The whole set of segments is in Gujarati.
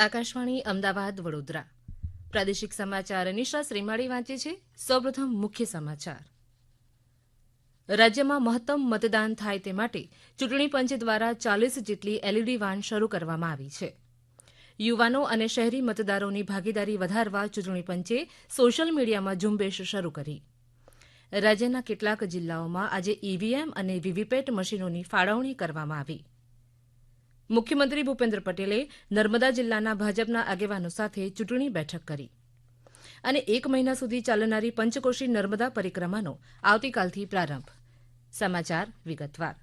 આકાશવાણી, અમદાવાદ, વડોદરા. પ્રાદેશિક સમાચાર અનિશા શ્રીમાળી વાંચે છે. સૌપ્રથમ મુખ્ય સમાચાર. રાજ્યમાં મહત્તમ મતદાન થાય તે માટે ચૂંટણી પંચ દ્વારા ચાલીસ જેટલી એલઈડી વાન શરૂ કરવામાં આવી છે. યુવાનો અને શહેરી મતદારોની ભાગીદારી વધારવા ચૂંટણી પંચે સોશિયલ મીડિયામાં ઝુંબેશ શરૂ કરી. રાજ્યના કેટલાક જિલ્લાઓમાં આજે ઈવીએમ અને વીવીપેટ મશીનોની ફાળવણી કરવામાં આવી. મુખ્યમંત્રી ભૂપેન્દ્ર પટેલે નર્મદા જિલ્લાના ભાજપના આગેવાનો સાથે ચૂંટણી બેઠક કરી. અને એક મહિના સુધી ચાલનારી પંચકોશી નર્મદા પરિક્રમાનો આવતીકાલથી પ્રારંભ. સમાચાર વિગતવાર.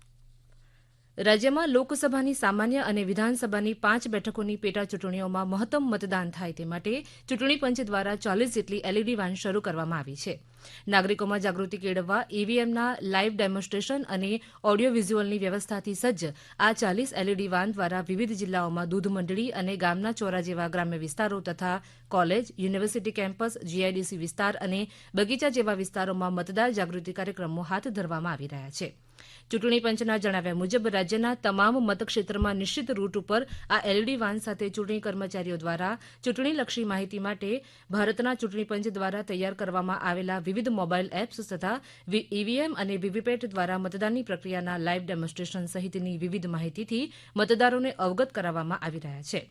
રાજ્યમાં લોકસભાની સામાન્ય અને વિધાનસભાની પાંચ બેઠકોની પેટા ચૂંટણીઓમાં મહત્તમ મતદાન થાય તે માટે ચૂંટણી પંચ દ્વારા ચાલીસ જેટલી એલઈડી વાન શરૂ કરવામાં આવી છે. નાગરિકોમાં જાગૃતિ કેળવવા ઈવીએમના લાઇવ ડેમોન્સ્ટ્રેશન અને ઓડિયો વિઝ્યુઅલની વ્યવસ્થાથી સજ્જ આ ચાલીસ એલઈડી વાન દ્વારા વિવિધ જિલ્લાઓમાં દૂધ મંડળી અને ગામના ચોરા જેવા ગ્રામ્ય વિસ્તારો તથા કોલેજ, યુનિવર્સિટી કેમ્પસ જીઆઈડીસી વિસ્તાર અને બગીચા જેવા વિસ્તારોમાં મતદાર જાગૃતિ કાર્યક્રમો હાથ ધરવામાં આવી રહ્યા છે. ચૂંટણી પંચના જણાવ્યા મુજબ રાજ્યના તમામ મતક્ષેત્રમાં નિશ્ચિત રૂટ ઉપર આ એલઈડી વાન સાથે ચૂંટણી કર્મચારીઓ દ્વારા ચૂંટણીલક્ષી માહિતી માટે ભારતના ચૂંટણી પંચ દ્વારા તૈયાર કરવામાં આવેલા વિવિધ મોબાઇલ એપ્સ તથા ઇવીએમ અને વીવીપેટ દ્વારા મતદાનની પ્રક્રિયાના લાઇવ ડેમોન્સ્ટ્રેશન સહિતની વિવિધ માહિતીથી મતદારોને અવગત કરાવવામાં આવી રહ્યા છે.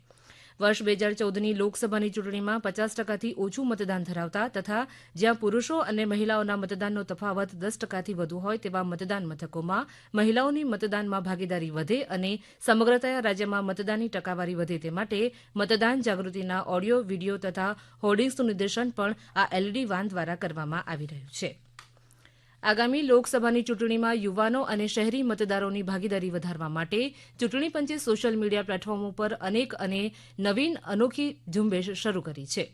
વર્ષ બે હજાર ચૌદની લોકસભાની ચૂંટણીમાં પચાસ ટકાથી ઓછું મતદાન ધરાવતા તથા જ્યાં પુરૂષો અને મહિલાઓના મતદાનનો તફાવત દસ ટકાથી વધુ હોય તેવા મતદાન મથકોમાં મહિલાઓની મતદાનમાં ભાગીદારી વધે અને સમગ્રતયા રાજ્યમાં મતદાનની ટકાવારી વધે તે માટે મતદાન જાગૃતિના ઓડિયો, વીડિયો તથા હોર્ડિંગ્સનું નિર્દેશન પણ આ એલઈડી વાન દ્વારા કરવામાં આવી રહ્યું છે. આગામી લોકસભાની ચૂંટણીમાં યુવાનો અને શહેરી મતદારોની ભાગીદારી વધારવા માટે ચૂંટણી પંચે સોશિયલ મીડિયા પ્લેટફોર્મ ઉપર અનેક અને નવીન અનોખી ઝુંબેશ શરૂ કરી છે.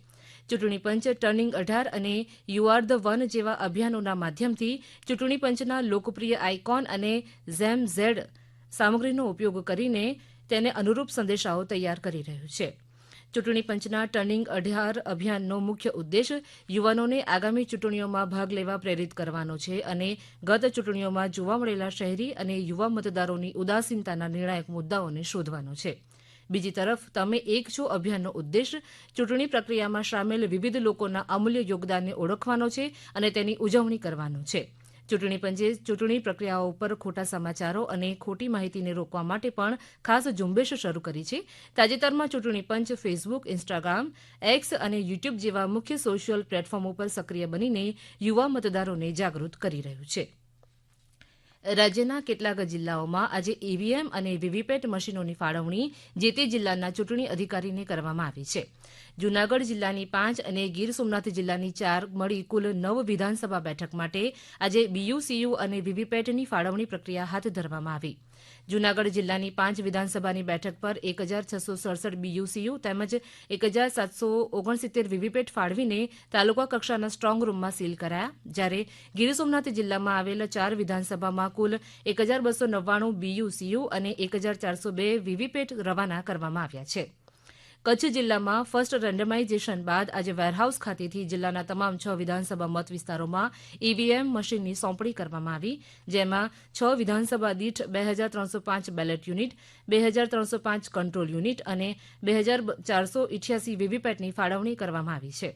ચૂંટણી પંચ ટર્નિંગ અઢાર અને યુ આર ધ વન જેવા અભિયાનોના માધ્યમથી ચૂંટણી પંચના લોકપ્રિય આઇકોન અને ઝેમ ઝેડ સામગ્રીનો ઉપયોગ કરીને તેને અનુરૂપ સંદેશાઓ તૈયાર કરી રહ્યું છે. ચૂંટણી પંચના ટર્નિંગ અઢાર અભિયાનનો મુખ્ય ઉદ્દેશ યુવાનોને આગામી ચૂંટણીઓમાં ભાગ લેવા પ્રેરિત કરવાનો છે અને ગત ચૂંટણીઓમાં જોવા મળેલા શહેરી અને યુવા મતદારોની ઉદાસીનતાના નિર્ણાયક મુદ્દાઓને શોધવાનો છે. બીજી તરફ, તમે એક છો અભિયાનનો ઉદ્દેશ ચૂંટણી પ્રક્રિયામાં સામેલ વિવિધ લોકોના અમૂલ્ય યોગદાનને ઓળખવાનો છે અને તેની ઉજવણી કરવાનો છે. ચૂંટણી પંચે ચૂંટણી પ્રક્રિયાઓ ઉપર ખોટા સમાચારો અને ખોટી માહિતીને રોકવા માટે પણ ખાસ ઝુંબેશ શરૂ કરી છે. તાજેતરમાં ચૂંટણી પંચ ફેસબુક ઇન્સ્ટાગ્રામ એક્સ અને યુટ્યુબ જેવા મુખ્ય સોશિયલ પ્લેટફોર્મ ઉપર સક્રિય બનીને યુવા મતદારોને જાગૃત કરી રહ્યું છે. રાજ્યના કેટલાક જિલ્લાઓમાં આજે ઈવીએમ અને વીવીપેટ મશીનોની ફાળવણી જે તે જિલ્લાના ચૂંટણી અધિકારીને કરવામાં આવી છે. જૂનાગઢ જિલ્લાની પાંચ અને ગીર સોમનાથ જિલ્લાની ચાર મળી કુલ નવ વિધાનસભા બેઠક માટે આજે બીયુસીયુ અને વીવીપેટની ફાળવણી પ્રક્રિયા હાથ ધરવામાં આવી. જૂનાગઢ જિલ્લાની પાંચ વિધાનસભાની બેઠક પર એક હજાર છસો સડસઠ બીયુસીયુ તેમજ એક હજાર સાતસો ઓગણસિત્તેર વીવીપેટ ફાળવીને તાલુકા કક્ષાના સ્ટ્રોંગ રૂમમાં સીલ કરાયા. જ્યારે ગીર સોમનાથ જિલ્લામાં આવેલ ચાર વિધાનસભામાં કુલ એક હજાર બસો નવ્વાણું બીયુસીયુ અને એક હજાર ચારસો બે વીવીપેટ રવાના કરવામાં આવ્યા છે. કચ્છ જિલ્લામાં ફર્સ્ટ રેન્ડમાઇઝેશન બાદ આજે વેરહાઉસ ખાતેથી જિલ્લાના તમામ છ વિધાનસભા મત વિસ્તારોમાં ઈવીએમ મશીનની સોંપણી કરવામાં આવી, જેમાં છ વિધાનસભા દીઠ બે હજાર ત્રણસો પાંચ બેલેટ યુનિટ બે હજાર ત્રણસો પાંચ કંટ્રોલ યુનિટ અને બે હજાર ચારસો ઇઠ્યાસી વીવીપેટની ફાળવણી કરવામાં આવી છે.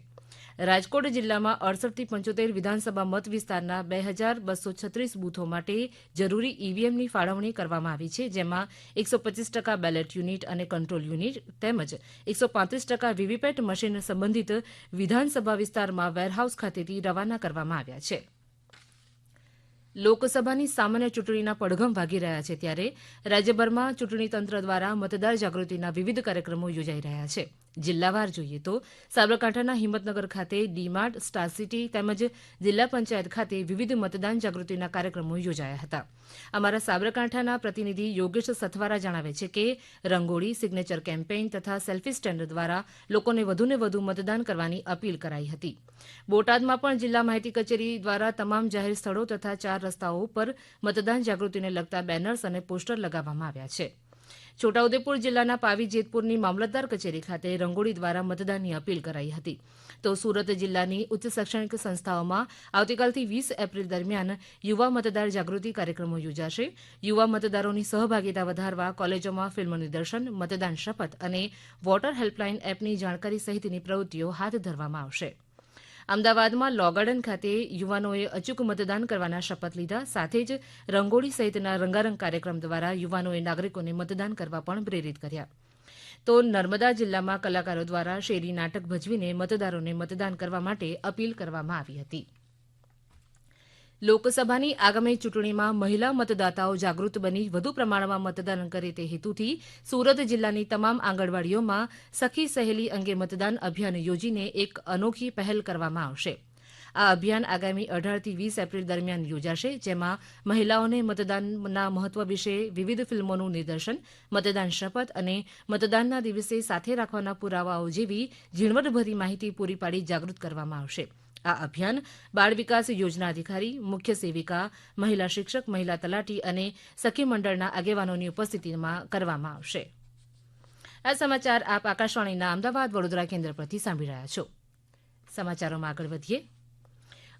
રાજકોટ જિલ્લામાં અડસઠથી પંચોતેર વિધાનસભા મત વિસ્તારના બે હજાર બસો છત્રીસ બૂથો માટે જરૂરી ઈવીએમની ફાળવણી કરવામાં આવી છે, જેમાં એકસો પચીસ ટકા બેલેટ યુનિટ અને કંટ્રોલ યુનિટ તેમજ એકસો પાંત્રીસ ટકા વીવીપેટ મશીન સંબંધિત વિધાનસભા વિસ્તારમાં વેરહાઉસ ખાતેથી રવાના કરવામાં આવ્યા છે. લોકસભાની સામાન્ય ચૂંટણીના પડઘમ વાગી રહ્યા છે, ત્યારે રાજ્યભરમાં ચૂંટણી તંત્ર દ્વારા મતદાર જાગૃતિના વિવિધ કાર્યક્રમો યોજાઈ રહ્યા છે. જિલ્લાવાર જોઈએ તો સાબરકાંઠાના હિંમતનગર ખાતે ડીમાર્ટ, સ્ટાર સિટી તેમજ જિલ્લા પંચાયત ખાતે વિવિધ મતદાન જાગૃતિના કાર્યક્રમો યોજાયા હતા. અમારા સાબરકાંઠાના પ્રતિનિધિ યોગેશ સથવારા જણાવે છે કે રંગોળી, સિગ્નેચર કેમ્પેઇન તથા સેલ્ફી સ્ટેન્ડ દ્વારા લોકોને વધુને વધુ મતદાન કરવાની અપીલ કરાઈ હતી. બોટાદમાં પણ જિલ્લા માહિતી કચેરી દ્વારા તમામ જાહેર સ્થળો તથા ચાર રસ્તાઓ ઉપર મતદાન જાગૃતિને લગતા બેનર્સ અને પોસ્ટર લગાવવામાં આવ્યા છે. છોટાઉદેપુર જિલ્લાના પાવી જેતપુરની મામલતદાર કચેરી ખાતે રંગોળી દ્વારા મતદાનની અપીલ કરાઈ હતી. તો સુરત જિલ્લાની ઉચ્ચ શૈક્ષણિક સંસ્થાઓમાં આવતીકાલથી વીસ એપ્રિલ દરમિયાન યુવા મતદાર જાગૃતિ કાર્યક્રમો યોજાશે. યુવા મતદારોની સહભાગીતા વધારવા કોલેજોમાં ફિલ્મ નિદર્શન, મતદાન શપથ અને વોટર હેલ્પલાઇન એપની જાણકારી સહિતની પ્રવૃત્તિઓ હાથ ધરવામાં આવશે. અમદાવાદમાં લો ગાર્ડન ખાતે યુવાનોએ અચૂક મતદાન કરવાના શપથ લીધા. સાથે જ રંગોળી સહિતના રંગારંગ કાર્યક્રમ દ્વારા યુવાનોએ નાગરિકોને મતદાન કરવા પણ પ્રેરિત કર્યા. તો નર્મદા જિલ્લામાં કલાકારો દ્વારા શેરી નાટક ભજવીને મતદારોને મતદાન કરવા માટે અપીલ કરવામાં આવી હતી. લોકસભાની આગામી ચૂંટણીમાં મહિલા મતદાતાઓ જાગૃત બની વધુ પ્રમાણમાં મતદાન કરે તે હેતુથી સુરત જિલ્લાની તમામ આંગણવાડીઓમાં સખી સહેલી અંગે મતદાન અભિયાન યોજીને એક અનોખી પહેલ કરવામાં આવશે. આ અભિયાન આગામી અઢારથી વીસ એપ્રિલ દરમિયાન યોજાશે, જેમાં મહિલાઓને મતદાનના મહત્વ વિશે વિવિધ ફિલ્મોનું નિદર્શન, મતદાન શપથ અને મતદાનના દિવસે સાથે રાખવાના પુરાવાઓ જેવી ઝીણવટભરી માહિતી પૂરી પાડી જાગૃત કરવામાં આવશે. આ અભિયાન બાળ વિકાસ યોજના અધિકારી, મુખ્ય સેવિકા, મહિલા શિક્ષક, મહિલા તલાટી અને સખી મંડળના આગેવાનોની ઉપસ્થિતિમાં કરવામાં આવશે. આ સમાચાર આપ આકાશવાણીના અમદાવાદ વડોદરા કેન્દ્ર પરથી સાંભળી રહ્યા છો. સમાચારોમાં આગળ વધીએ.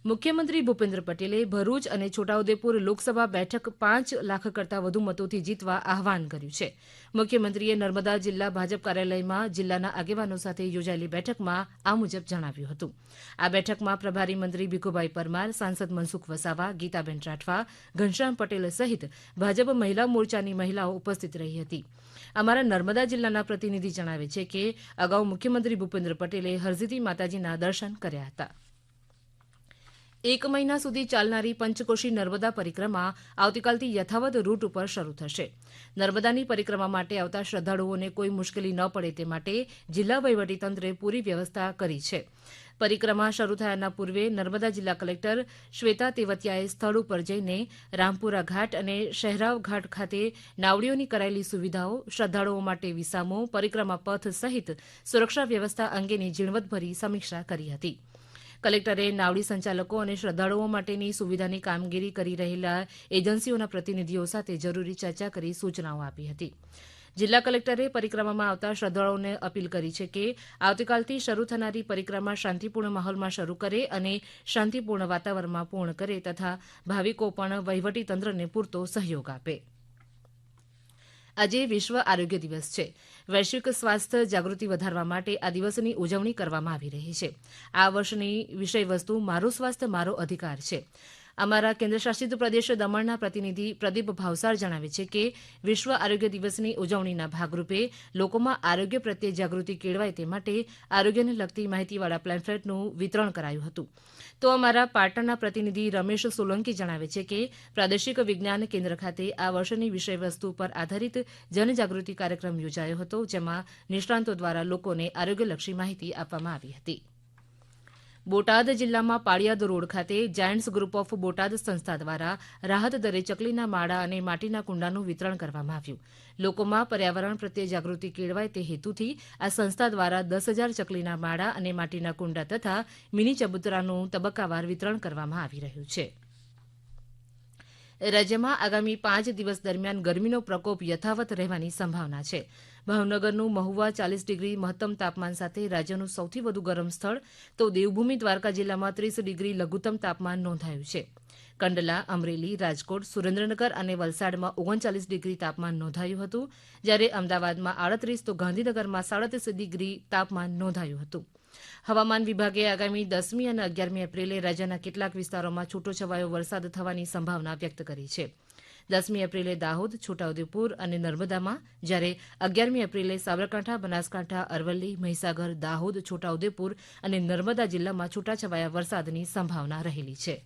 મુખ્યમંત્રી ભૂપેન્દ્ર પટેલે ભરૂચ અને છોટાઉદેપુર લોકસભા બેઠક પાંચ લાખ કરતાં વધુ મતોથી જીતવા આહવાન કર્યું છે. મુખ્યમંત્રીએ નર્મદા જિલ્લા ભાજપ કાર્યાલયમાં જિલ્લાના આગેવાનો સાથે યોજાયેલી બેઠકમાં આ મુજબ જણાવ્યું હતું. આ બેઠકમાં પ્રભારી મંત્રી ભીખુભાઈ પરમાર, સાંસદ મનસુખ વસાવા, ગીતાબેન રાઠવા, ઘનશ્યામ પટેલ સહિત ભાજપ મહિલા મોરચાની મહિલાઓ ઉપસ્થિત રહી હતી. અમારા નર્મદા જિલ્લાના પ્રતિનિધિ જણાવે છે કે અગાઉ મુખ્યમંત્રી ભૂપેન્દ્ર પટેલે હરજીતી માતાજીના દર્શન કર્યા હતા. એક મહિના સુધી ચાલનારી પંચકોશી નર્મદા પરિક્રમા આવતીકાલથી યથાવત રૂટ ઉપર શરૂ થશે. નર્મદાની પરિક્રમા માટે આવતા શ્રદ્ધાળુઓને કોઈ મુશ્કેલી ન પડે તે માટે જિલ્લા વહીવટીતંત્રે પૂરી વ્યવસ્થા કરી છે. પરિક્રમા શરૂ થયાના પૂર્વે નર્મદા જિલ્લા કલેક્ટર શ્વેતા તેવતિયાએ સ્થળ ઉપર જઈને રામપુરા ઘાટ અને શહેરાવ ઘાટ ખાતે નાવડીઓની કરાયેલી સુવિધાઓ, શ્રદ્ધાળુઓ માટે વિસામો, પરિક્રમા પથ સહિત સુરક્ષા વ્યવસ્થા અંગેની ઝીણવટભરી સમીક્ષા કરી હતી. કલેક્ટરે નાવડી સંચાલકો અને શ્રદ્ધાળુઓ માટેની સુવિધાની કામગીરી કરી રહેલા એજન્સીઓના પ્રતિનિધિઓ સાથે જરૂરી ચર્ચા કરી સૂચનાઓ આપી હતી. જિલ્લા કલેક્ટરે પરિક્રમામાં આવતા શ્રદ્ધાળુઓને અપીલ કરી છે કે આવતીકાલથી શરૂ થનારી પરિક્રમા શાંતિપૂર્ણ માહોલમાં શરૂ કરે અને શાંતિપૂર્ણ વાતાવરણમાં પૂર્ણ કરે તથા ભાવિકો પણ વહીવટીતંત્રને પૂરતો સહયોગ આપે. આજે વિશ્વ આરોગ્ય દિવસ છે. વૈશ્વિક સ્વાસ્થ્ય જાગૃતિ વધારવા માટે આ દિવસની ઉજવણી કરવામાં આવી રહી છે. આ વર્ષની વિષયવસ્તુ મારું સ્વાસ્થ્ય મારો અધિકાર છે. અમારા કેન્દ્રશાસિત પ્રદેશ દમણના પ્રતિનિધિ પ્રદીપ ભાવસાર જણાવે છે કે વિશ્વ આરોગ્ય દિવસની ઉજવણીના ભાગરૂપે લોકોમાં આરોગ્ય પ્રત્યે જાગૃતિ કેળવાય તે માટે આરોગ્યને લગતી માહિતીવાળા પેમ્ફલેટનું વિતરણ કરાયું હતું. તો અમારા પાટણના પ્રતિનિધિ રમેશ સોલંકી જણાવે છે કે પ્રાદેશિક વિજ્ઞાન કેન્દ્ર ખાતે આ વર્ષની વિષયવસ્તુ પર આધારિત જનજાગૃતિ કાર્યક્રમ યોજાયો હતો, જેમાં નિષ્ણાંતો દ્વારા લોકોને આરોગ્યલક્ષી માહિતી આપવામાં આવી હતી. બોટાદ જિલ્લામાં પાળિયાદ રોડ ખાતે જાયન્ટ્સ ગ્રુપ ઓફ બોટાદ સંસ્થા દ્વારા રાહત દરે ચકલીના માળા અને માટીના કુંડાનું વિતરણ કરવામાં આવ્યું. લોકોમાં પર્યાવરણ પ્રત્યે જાગૃતિ કેળવાય તે હેતુથી આ સંસ્થા દ્વારા દસ હજાર ચકલીના માળા અને માટીના કુંડા તથા મિની ચબુતરાનું તબક્કાવાર વિતરણ કરવામાં આવી રહ્યું છે. રાજ્યમાં આગામી પાંચ દિવસ દરમિયાન ગરમીનો પ્રકોપ યથાવત રહેવાની સંભાવના છે. ભાવનગરનું મહુવા ચાલીસ ડિગ્રી મહત્તમ તાપમાન સાથે રાજ્યનું સૌથી વધુ ગરમ સ્થળ તો દેવભૂમિ દ્વારકા જિલ્લામાં ત્રીસ ડિગ્રી લઘુત્તમ તાપમાન નોંધાયું છે. કંડલા, અમરેલી, રાજકોટ, સુરેન્દ્રનગર અને વલસાડમાં ઓગણચાલીસ ડિગ્રી તાપમાન નોંધાયું હતું. જ્યારે અમદાવાદમાં આડત્રીસ તો ગાંધીનગરમાં સાડત્રીસ ડિગ્રી તાપમાન નોંધાયું હતું. હવામાન વિભાગે આગામી દસમી અને અગિયારમી એપ્રિલે રાજ્યના કેટલાક વિસ્તારોમાં છૂટોછવાયો વરસાદ થવાની સંભાવના વ્યક્ત કરી છે. દસમી એપ્રિલે દાહોદ, છોટાઉદેપુર અને નર્મદામાં જ્યારે અગિયારમી એપ્રિલે સાબરકાંઠા, બનાસકાંઠા, અરવલ્લી, મહીસાગર, દાહોદ, છોટાઉદેપુર અને નર્મદા જિલ્લામાં છૂટાછવાયા વરસાદની સંભાવના રહેલી છે.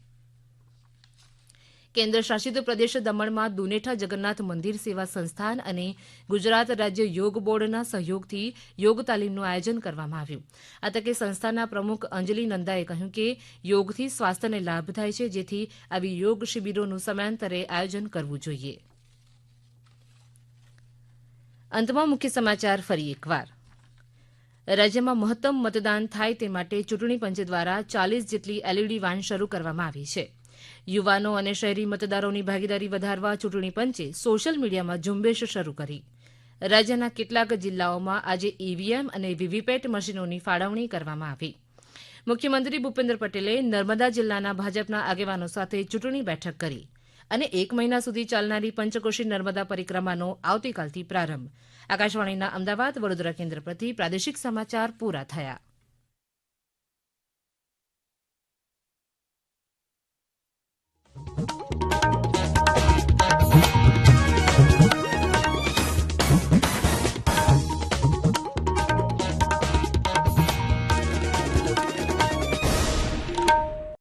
કેન્દ્ર શાસિત પ્રદેશ દમણમાં દુનેઠા જગન્નાથ મંદિર સેવા સંસ્થાન અને ગુજરાત રાજ્ય યોગ બોર્ડના સહયોગથી યોગ તાલીમનું આયોજન કરવામાં આવ્યું. આ તકે સંસ્થાના પ્રમુખ અંજલિ નંદાએ કહ્યું કે યોગથી સ્વાસ્થ્યને લાભ થાય છે, જેથી આવી યોગ શિબિરોનું સમયાંતરે આયોજન કરવું જોઈએ. અંતમાં મુખ્ય સમાચાર ફરી એકવાર. રાજ્યમાં મહત્તમ મતદાન થાય તે માટે ચૂંટણી પંચ દ્વારા ચાલીસ જેટલી એલઈડી વાન શરૂ કરવામાં આવી છે. યુવાનો અને શહેરી મતદારોની ભાગીદારી વધારવા ચૂંટણી પંચે સોશિયલ મીડિયામાં ઝુંબેશ શરૂ કરી. રાજ્યના કેટલાક જિલ્લાઓમાં આજે ઈવીએમ અને વીવીપેટ મશીનોની ફાળવણી કરવામાં આવી. મુખ્યમંત્રી ભૂપેન્દ્ર પટેલે નર્મદા જિલ્લાના ભાજપના આગેવાનો સાથે ચૂંટણી બેઠક કરી અને એક મહિના સુધી ચાલનારી પંચકોશી નર્મદા પરિક્રમાનો આવતીકાલથી પ્રારંભ. આકાશવાણીના અમદાવાદ વડોદરા કેન્દ્ર પરથી પ્રાદેશિક સમાચાર પૂરા થયા.